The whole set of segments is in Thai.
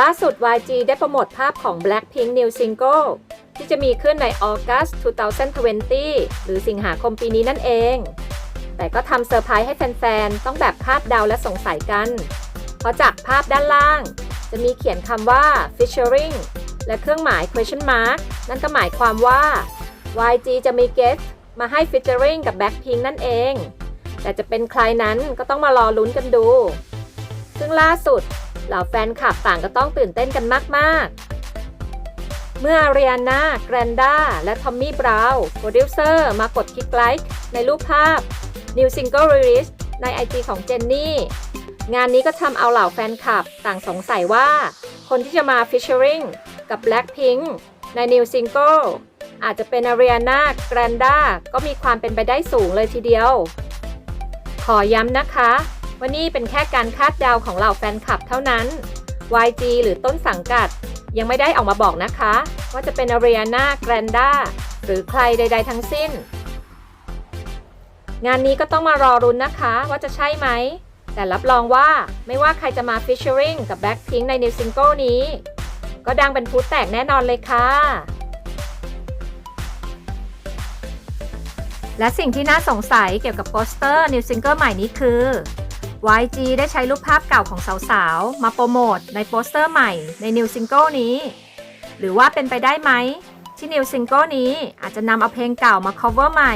ล่าสุด YG ได้โปรโมทภาพของ Blackpink New Single ที่จะมีขึ้นใน August 2020 หรือสิงหาคมปีนี้นั่นเอง แต่ก็ทำเซอร์ไพรส์ให้แฟนๆ ต้องแบบคาดเดาและสงสัยกัน เพราะจากภาพด้านล่าง จะมีเขียนคำว่า featuring และเครื่องหมาย question mark นั่นก็หมายความว่า YG จะมี guest มาให้ featuring กับ Blackpink นั่นเอง แต่จะเป็นใครนั้นก็ต้องมารอลุ้นกันดู ซึ่งล่าสุด เหล่าแฟนคลับต่างก็ต้องตื่นเต้นกันมากๆ เมื่อเรียนา แกรนดา และทอมมี่ บราวน์โปรดิวเซอร์มากดคลิกไลค์ในรูปภาพ New Single Release ใน IG ของเจนนี่ งานนี้ก็ทำเอาเหล่าแฟนคลับต่างสงสัยว่า คนที่จะมา featuring กับ Blackpink ใน New Single อาจจะเป็นอารีนา แกรนดา ก็มีความเป็นไปได้สูงเลยทีเดียว ขอย้ำนะคะ ว่านี่เป็นแค่การคาดเดาของเหล่าแฟนคลับเท่านั้น YG หรือต้นสังกัด ยังไม่ได้ออกมาบอกนะคะ ว่าจะเป็นอารีนาแกรนดาหรือใครใด ๆ ทั้งสิ้น งานนี้ก็ต้องมารอรุ้นนะคะว่าจะใช่ไหม แต่รับรองว่าไม่ว่าใครจะมา featuring กับ Blackpink ใน New Single นี้ ก็ดังเป็นพลุแตกแน่นอนเลยค่ะและสิ่งที่น่าสงสัยเกี่ยวกับโปสเตอร์ New Single ใหม่นี้คือ YG ได้ใช้รูปภาพเก่าของสาวๆ มาโปรโมทในโปสเตอร์ใหม่ใน New Single นี้ หรือว่าเป็นไปได้ไหม ที่ New Single นี้อาจจะนำเอาเพลงเก่ามา cover ใหม่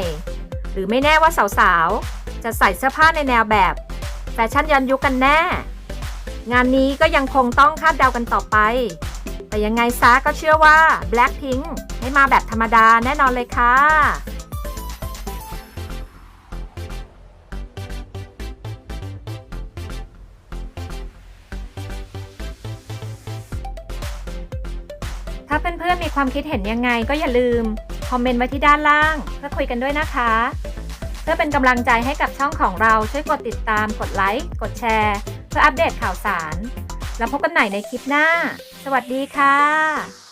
หรือไม่แน่ว่าสาวๆ จะใส่เสื้อผ้าในแนวแบบแฟชั่นย้อนยุคกันแน่ งานนี้ก็ยังคงต้องคาดเดากันต่อไป แต่ยังไงซะก็เชื่อว่า Blackpink ไม่มาแบบธรรมดาแน่นอนเลยค่ะ ถ้าเพื่อนๆมีความคิดเห็นยังไงก็อย่าลืม คอมเมนต์ไว้ที่ด้านล่าง เพื่อคุยกันด้วยนะคะ เพื่อเป็นกำลังใจให้กับช่องของเราช่วยกดติดตาม กดไลค์ กดแชร์ เพื่ออัปเดตข่าวสาร แล้วพบกันใหม่ในคลิปหน้า สวัสดีค่ะ